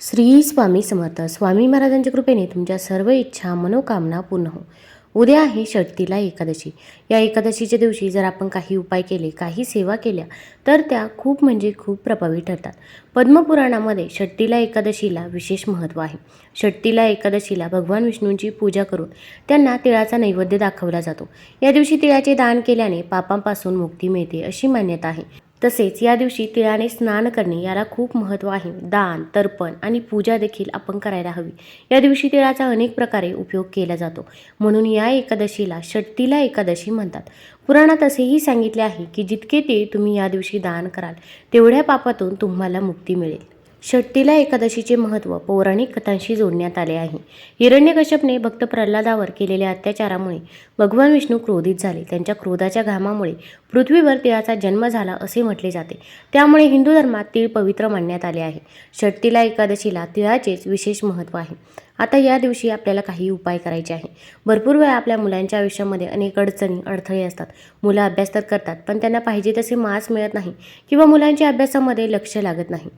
श्री स्वामी समर्थ. स्वामी महाराजांच्या कृपेने तुमच्या सर्व इच्छा मनोकामना पूर्ण हो. उद्या आहे षटतीला एकादशी. या एकादशीच्या दिवशी जर आपण काही उपाय केले काही सेवा केल्या तर त्या खूप म्हणजे खूप प्रभावी ठरतात. पद्मपुराणामध्ये षट्टीला एकादशीला विशेष महत्त्व आहे. षट्टीला एकादशीला भगवान विष्णूंची पूजा करून त्यांना तिळाचा नैवेद्य दाखवला जातो. या दिवशी तिळाचे दान केल्याने पापांपासून मुक्ती मिळते अशी मान्यता आहे. तसेच या दिवशी तिळाने स्नान करणे याला खूप महत्त्व आहे. दान तर्पण आणि पूजा देखील आपण करायला हवी. या दिवशी तिळाचा अनेक प्रकारे उपयोग केला जातो. म्हणून या एकादशीला षट्टीला एकादशी म्हणतात. पुराणात असेही सांगितले आहे की जितके तीळ तुम्ही या दिवशी दान कराल तेवढ्या पापातून तुम्हाला मुक्ती मिळेल. षट्टीला एकादशीचे महत्त्व पौराणिक कथांशी जोडण्यात आले आहे. हिरण्यकश्यपने भक्त प्रल्हादावर केलेल्या अत्याचारामुळे भगवान विष्णू क्रोधित झाले. त्यांच्या क्रोधाच्या घामामुळे पृथ्वीवर तिळाचा जन्म झाला असे म्हटले जाते. त्यामुळे हिंदू धर्मात तीळ पवित्र मानण्यात आले आहे. षट्टीला एकादशीला तिळाचेच विशेष महत्त्व आहे. आता या दिवशी आपल्याला काही उपाय करायचे आहे. भरपूर वेळा आपल्या मुलांच्या आयुष्यामध्ये अनेक अडचणी अडथळे असतात. मुलं अभ्यास तर करतात पण त्यांना पाहिजे तसे मार्क्स मिळत नाही किंवा मुलांच्या अभ्यासामध्ये लक्ष लागत नाही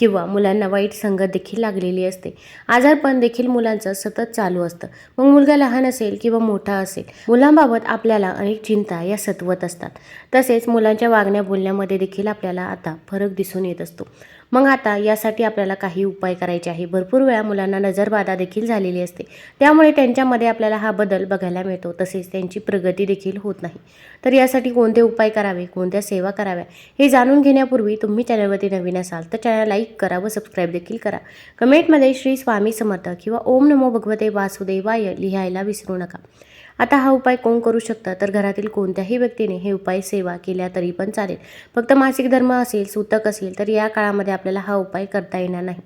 किंवा मुलांना वाईट संगत देखील लागलेली असते. आजारपण देखील मुलांचं सतत चालू असतं. मग मुलगा लहान असेल किंवा मोठा असेल मुलांबाबत आपल्याला अनेक चिंता या सतवत असतात. तसेच मुलांच्या वागण्या बोलण्यामध्ये देखील आपल्याला आता फरक दिसून येत असतो. मग आता यासाठी आपल्याला काही उपाय करायचे आहे. भरपूर वेळा मुलांना नजरबाधा देखील झालेली असते. त्यामुळे त्यांच्यामध्ये आपल्याला हा बदल बघायला मिळतो. तसेच त्यांची प्रगती देखील होत नाही. तर यासाठी कोणते उपाय करावे? कोणत्या सेवा कराव्या? हे जाणून घेण्यापूर्वी तुम्ही चॅनलवरती नवीन असाल तर चॅनल लाईक करा व सबस्क्राईब देखील करा. कमेंटमध्ये श्री स्वामी समर्थ किंवा ओम नमो भगवते वासुदेवाय लिहायला विसरू नका. आता हा उपाय कोण करू शकतं? तर घरातील कोणत्याही व्यक्तीने हे उपाय सेवा केल्या तरी पण चालेल. फक्त मासिक धर्म असेल सूतक असेल तर या काळामध्ये आपल्याला हा उपाय करता येणार नाही.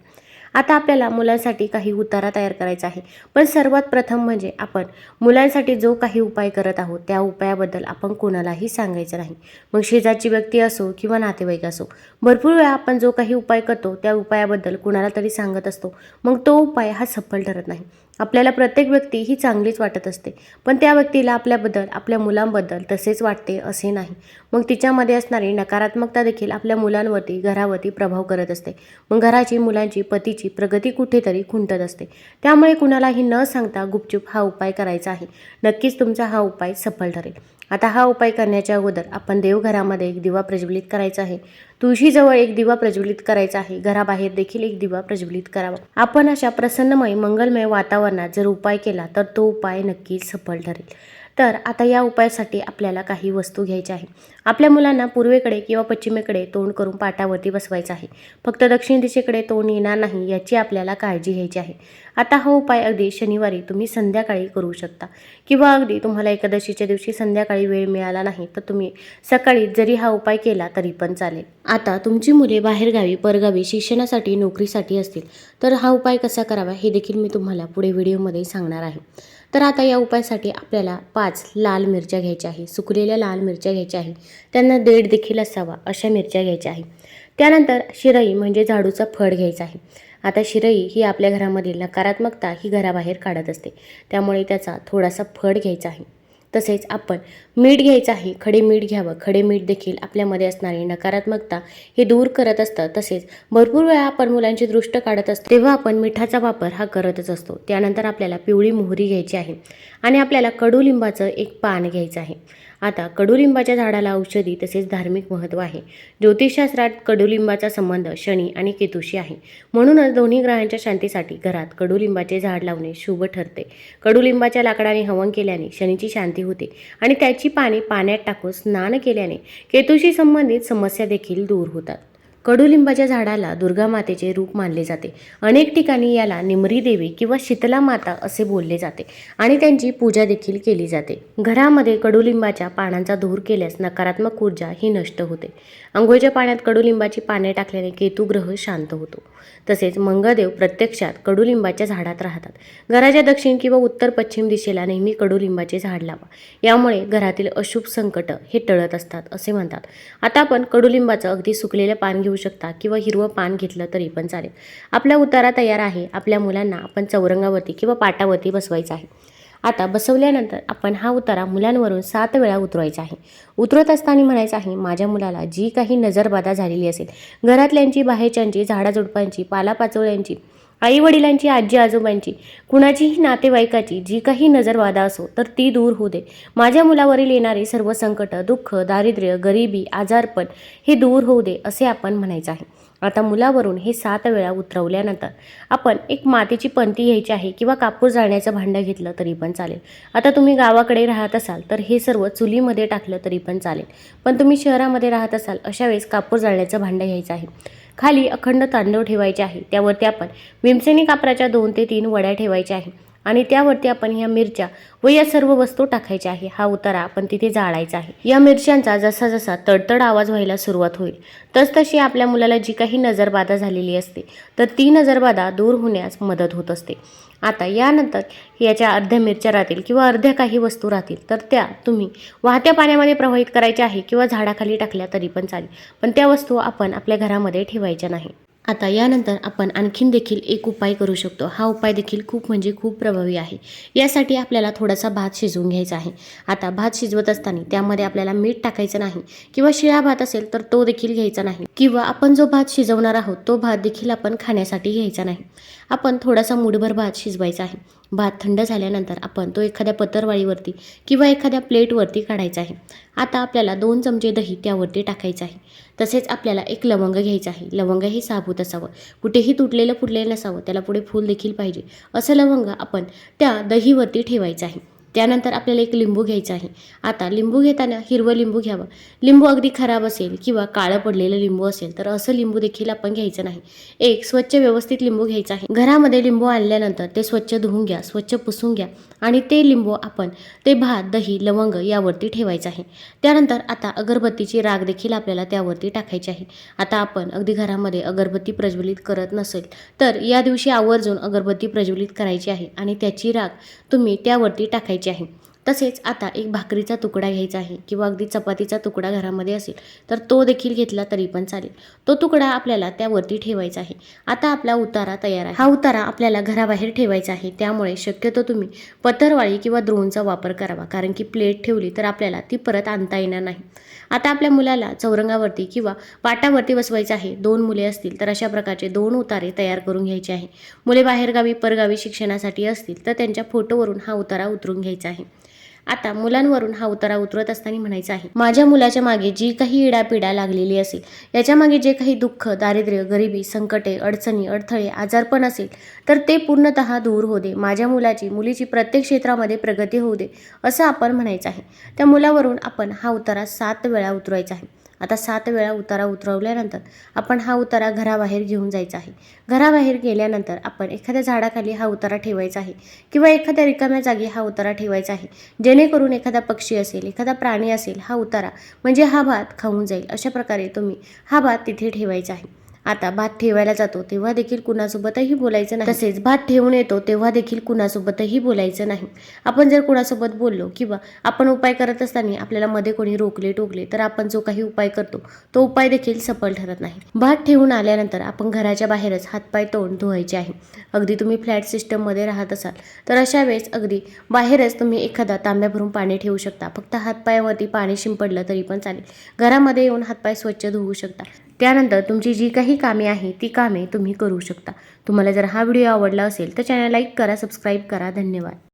आता आपल्याला मुलांसाठी काही उतारा तयार करायचा आहे. पण सर्वात प्रथम म्हणजे आपण मुलांसाठी जो काही उपाय करत आहोत त्या उपायाबद्दल आपण कोणालाही सांगायचं नाही. मग शेजारची व्यक्ती असो किंवा नातेवाईक असो भरपूर वेळा आपण जो काही उपाय करतो त्या उपायाबद्दल कुणाला तरी सांगत असतो. मग तो उपाय हा सफल ठरत नाही. आपल्याला प्रत्येक व्यक्ती ही चांगलीच वाटत असते. पण त्या व्यक्तीला आपल्याबद्दल आपल्या मुलांबद्दल तसेच वाटते असे नाही. मग तिच्यामध्ये असणारी नकारात्मकता देखील आपल्या मुलांवरती घरावरती प्रभाव करत असते. मग घराची मुलांची पतीची प्रगती कुठेतरी खुंटत असते. त्यामुळे कुणालाही न सांगता गुपचूप हा उपाय करायचा आहे. नक्कीच तुमचा हा उपाय सफल ठरेल. आता हा उपाय करण्याच्या अगोदर आपण देवघरामध्ये एक दिवा प्रज्वलित करायचा आहे. तुळशीजवळ एक दिवा प्रज्वलित करायचा आहे. घराबाहेर देखील एक दिवा प्रज्वलित करावा. आपण अशा प्रसन्नमय मंगलमय वातावरणात जर उपाय केला तर तो उपाय नक्कीच सफल ठरेल. तर आता या उपायासाठी आपल्याला काही वस्तू घ्यायच्या आहे आपल्या मुलांना पूर्वेकडे किंवा पश्चिमेकडे तोंड करून पाटावरती बसवायचं आहे. फक्त दक्षिण दिशेकडे तोंड येणार नाही याची आपल्याला काळजी घ्यायची आहे. आता हा उपाय अगदी शनिवारी तुम्ही संध्याकाळी करू शकता. किंवा अगदी तुम्हाला एकादशीच्या दिवशी संध्याकाळी वेळ मिळाला नाही तर तुम्ही सकाळी जरी हा उपाय केला तरी पण चालेल. आता तुमची मुले बाहेरगावी परगावी शिक्षणासाठी नोकरीसाठी असतील तर हा उपाय कसा करावा हे देखील मी तुम्हाला पुढे व्हिडिओमध्ये सांगणार आहे. तर आता या उपायासाठी आपल्याला पाच लाल मिरच्या घ्यायच्या आहे सुकलेल्या लाल मिरच्या घ्यायच्या आहे त्यांना देठ देखील असावा अशा मिरच्या घ्यायच्या आहे त्यानंतर शिरई म्हणजे झाडूचा फळ घ्यायचा आहे. आता शिरई ही आपल्या घरामधील नकारात्मकता ही घराबाहेर काढत असते. त्यामुळे त्याचा थोडासा फळ घ्यायचा आहे. तसेच आपण मीठ घ्यायचं आहे. खडे मीठ घ्यावं. खडे मीठ देखील आपल्यामध्ये असणारी नकारात्मकता हे दूर करत असतं. तसेच भरपूर वेळा आपण मुलांची दृष्ट काढत असतो. तेव्हा आपण मिठाचा वापर हा करतच असतो. त्यानंतर आपल्याला पिवळी मोहरी घ्यायची आहे. आणि आपल्याला कडुलिंबाचं एक पान घ्यायचं आहे. आता कडुलिंबाच्या झाडाला औषधी तसेच धार्मिक महत्त्व आहे. ज्योतिषशास्त्रात कडुलिंबाचा संबंध शनी आणि केतुशी आहे. म्हणूनच दोन्ही ग्रहांच्या शांतीसाठी घरात कडुलिंबाचे झाड लावणे शुभ ठरते. कडुलिंबाच्या लाकडाने हवन केल्याने शनीची शांती होते आणि त्याची पाने पाण्यात टाकून स्नान केल्याने केतुशी संबंधित समस्या देखील दूर होतात. कडुलिंबाच्या झाडाला दुर्गा मातेचे रूप मानले जाते. अनेक ठिकाणी याला निमरी देवी किंवा शीतला माता असे बोलले जाते आणि त्यांची पूजा देखील केली जाते. घरामध्ये कडुलिंबाच्या पानांचा धूर केल्यास नकारात्मक ऊर्जा ही नष्ट होते. आंघोळच्या पाण्यात कडुलिंबाची पाने टाकल्याने केतुग्रह शांत होतो. तसेच मंगळदेव प्रत्यक्षात कडुलिंबाच्या झाडात राहतात. घराच्या दक्षिण किंवा उत्तर पश्चिम दिशेला नेहमी कडुलिंबाचे झाड लावा. यामुळे घरातील अशुभ संकट हे टळत असतात असे म्हणतात. आता आपण कडुलिंबाचं अगदी सुकलेलं पान घेऊ शकता किंवा हिरवं पान घेतलं तरी पण चालेल. आपला उतारा तयार आहे. आपल्या मुलांना आपण चौरंगावरती किंवा पाटावरती बसवायचं आहे. आता बसवल्यानंतर आपण हा उतारा मुलांवरून सात वेळा उतरवायचा आहे. उतरत असताना म्हणायचं आहे माझ्या मुलाला जी काही नजरबाधा झालेली असेल घरातल्यांची बाहेरच्यांची झाडाझुडपांची पालापाचोळ्यांची आई वडिलांची आजी आजोबांची कुणाचीही नातेवाईकाची जी काही नजरवादा असो तर ती दूर होऊ दे. माझ्या मुलावरील येणारी सर्व संकट दुःख दारिद्र्य गरिबी आजारपण हे दूर होऊ दे असे आपण म्हणायचं आहे. आता मुलावरून हे सात वेळा उतरवल्यानंतर आपण एक मातीची पंती घ्यायची आहे किंवा कापूर जाळण्याचं भांडं घेतलं तरी पण चालेल. आता तुम्ही गावाकडे राहत असाल तर हे सर्व चुलीमध्ये टाकलं तरी पण चालेल. पण तुम्ही शहरामध्ये राहत असाल अशा वेळेस कापूर जाळण्याचं भांडं घ्यायचं आहे. खाली अखंड तांदूळ ठेवायचे आहे. त्यावरती आपण भीमसेनी कापराच्या दोन ते तीन वड्या ठेवायच्या आहे. आणि त्यावरती आपण ह्या मिरच्या व या सर्व वस्तू टाकायच्या आहे. हा उतारा आपण तिथे जाळायचा आहे. या मिरच्यांचा जसा जसा तडतड आवाज व्हायला सुरुवात होईल. तसतशी आपल्या मुलाला जी काही नजरबाधा झालेली असते तर ती नजरबाधा दूर होण्यास मदत होत असते. आता यानंतर याच्या अर्ध्या मिरच्या राहतील किंवा अर्ध्या काही वस्तू राहतील तर त्या तुम्ही वाहत्या पाण्यामध्ये प्रवाहित करायच्या आहे किंवा झाडाखाली टाकल्या तरी पण चालेल. पण त्या वस्तू आपण आपल्या घरामध्ये ठेवायच्या नाही. आता यानंतर आपण आणखीन देखील एक उपाय करू शकतो. हा उपाय देखील खूप म्हणजे खूप प्रभावी आहे. यासाठी आपल्याला थोडासा भात शिजवून घ्यायचा आहे. आता भात शिजवत असताना त्यामध्ये आपल्याला मीठ टाकायचं नाही किंवा शिळा भात असेल तर तो देखील घ्यायचा नाही किंवा आपण जो भात शिजवणार आहोत तो भात देखील आपण खाण्यासाठी घ्यायचा नाही. आपण थोडासा मुठभर भात शिजवायचा आहे. भात थंड झाल्यानंतर आपण तो एखाद्या पत्रवाळीवरती किंवा एखाद्या प्लेटवरती काढायचा आहे. आता आपल्याला दोन चमचे दही त्यावरती टाकायचं आहे. तसेच आपल्याला एक लवंग घ्यायचं आहे. लवंग हे साबूत असावं. कुठेही तुटलेलं फुटलेलं नसावं. त्याला पुढे फूल देखील पाहिजे. असं लवंग आपण त्या दहीवरती ठेवायचं आहे. त्यानंतर आपल्याला एक लिंबू घ्यायचा आहे. आता लिंबू घेताना हिरवं लिंबू घ्यावं. लिंबू अगदी खराब असेल किंवा काळं पडलेलं लिंबू असेल तर असं लिंबू देखील आपण घ्यायचं नाही. एक स्वच्छ व्यवस्थित लिंबू घ्यायचं आहे. घरामध्ये लिंबू आणल्यानंतर ते स्वच्छ धुवून घ्या स्वच्छ पुसून घ्या आणि ते लिंबू आपण ते भात दही लवंग यावरती ठेवायचं आहे. त्यानंतर आता अगरबत्तीची राग देखील आपल्याला त्यावरती टाकायची आहे. आता आपण अगदी घरामध्ये अगरबत्ती प्रज्वलित करत नसेल तर या दिवशी आवर्जून अगरबत्ती प्रज्वलित करायची आहे आणि त्याची राग तुम्ही त्यावरती टाकायची आहे. तसेच आता एक भाकरीचा तुकडा घ्यायचा आहे किंवा अगदी चपातीचा तुकडा घरामध्ये असेल तर तो देखील घेतला तरी पण चालेल. तो तुकडा आपल्याला त्यावरती ठेवायचा आहे. आता आपला उतारा तयार आहे. हा उतारा आपल्याला घराबाहेर ठेवायचा आहे. त्यामुळे शक्यतो तुम्ही पतरवाळी किंवा द्रोणचा वापर करावा. कारण की प्लेट ठेवली तर आपल्याला ती परत आणता येणार नाही. आता आपल्या मुलाला चौरंगावरती किंवा पाटावरती बसवायचं आहे. दोन मुले असतील तर अशा प्रकारचे दोन उतारे तयार करून घ्यायचे आहे. मुले बाहेरगावी परगावी शिक्षणासाठी असतील तर त्यांच्या फोटोवरून हा उतारा उतरून घ्यायचा आहे. आता मुलांवरून हा उतारा उतरत असताना म्हणायचा आहे. माझ्या मुलाच्या मागे जी काही इडापिडा लागलेली असेल याच्या मागे जे काही दुःख दारिद्र्य गरिबी संकटे अडचणी अडथळे आजारपण असेल तर ते पूर्णतः दूर होऊ दे. माझ्या मुलाची मुलीची प्रत्येक क्षेत्रामध्ये प्रगती होऊ दे असं आपण म्हणायचं आहे. त्या मुलावरून आपण हा उतारा सात वेळा उतरवायचा आहे. आता सात वेळा उतारा उतरवल्यानंतर आपण हा उतारा घराबाहेर घेऊन जायचा आहे. घराबाहेर गेल्यानंतर आपण एखाद्या झाडाखाली हा उतारा ठेवायचा आहे किंवा एखाद्या रिकाम्या जागी हा उतारा ठेवायचा आहे. जेणेकरून एखादा पक्षी असेल एखादा प्राणी असेल हा उतारा म्हणजे हा भात खाऊन जाईल अशा प्रकारे तुम्ही हा भात तिथे ठेवायचा आहे. आता भात ठेवायला जातो तेव्हा देखील कुणासोबतही बोलायचं नाही. तसेच भात ठेवून येतो तेव्हा देखील कुणासोबतही बोलायचं नाही. आपण जर कुणासोबत बोललो किंवा आपण उपाय करत असताना आपल्याला मध्ये कोणी रोखले टोकले तर आपण जो काही उपाय करतो तो उपाय देखील सफल ठरत नाही. भात ठेवून आल्यानंतर आपण घराच्या बाहेरच हातपाय तोंड धुवायचे आहे. अगदी तुम्ही फ्लॅट सिस्टममध्ये राहत असाल तर अशा वेळेस अगदी बाहेरच तुम्ही एखादा तांब्या भरून पाणी ठेवू शकता. फक्त हातपायावरती पाणी शिंपडलं तरी पण चालेल. घरामध्ये येऊन हातपाय स्वच्छ धुवू शकता. त्यानंतर तुमची जी काही कामे आहे ती कामे तुम्ही करू शकता. तुम्हाला जर हा व्हिडिओ आवडला असेल तर चॅनल लाईक करा सबस्क्राईब करा. धन्यवाद.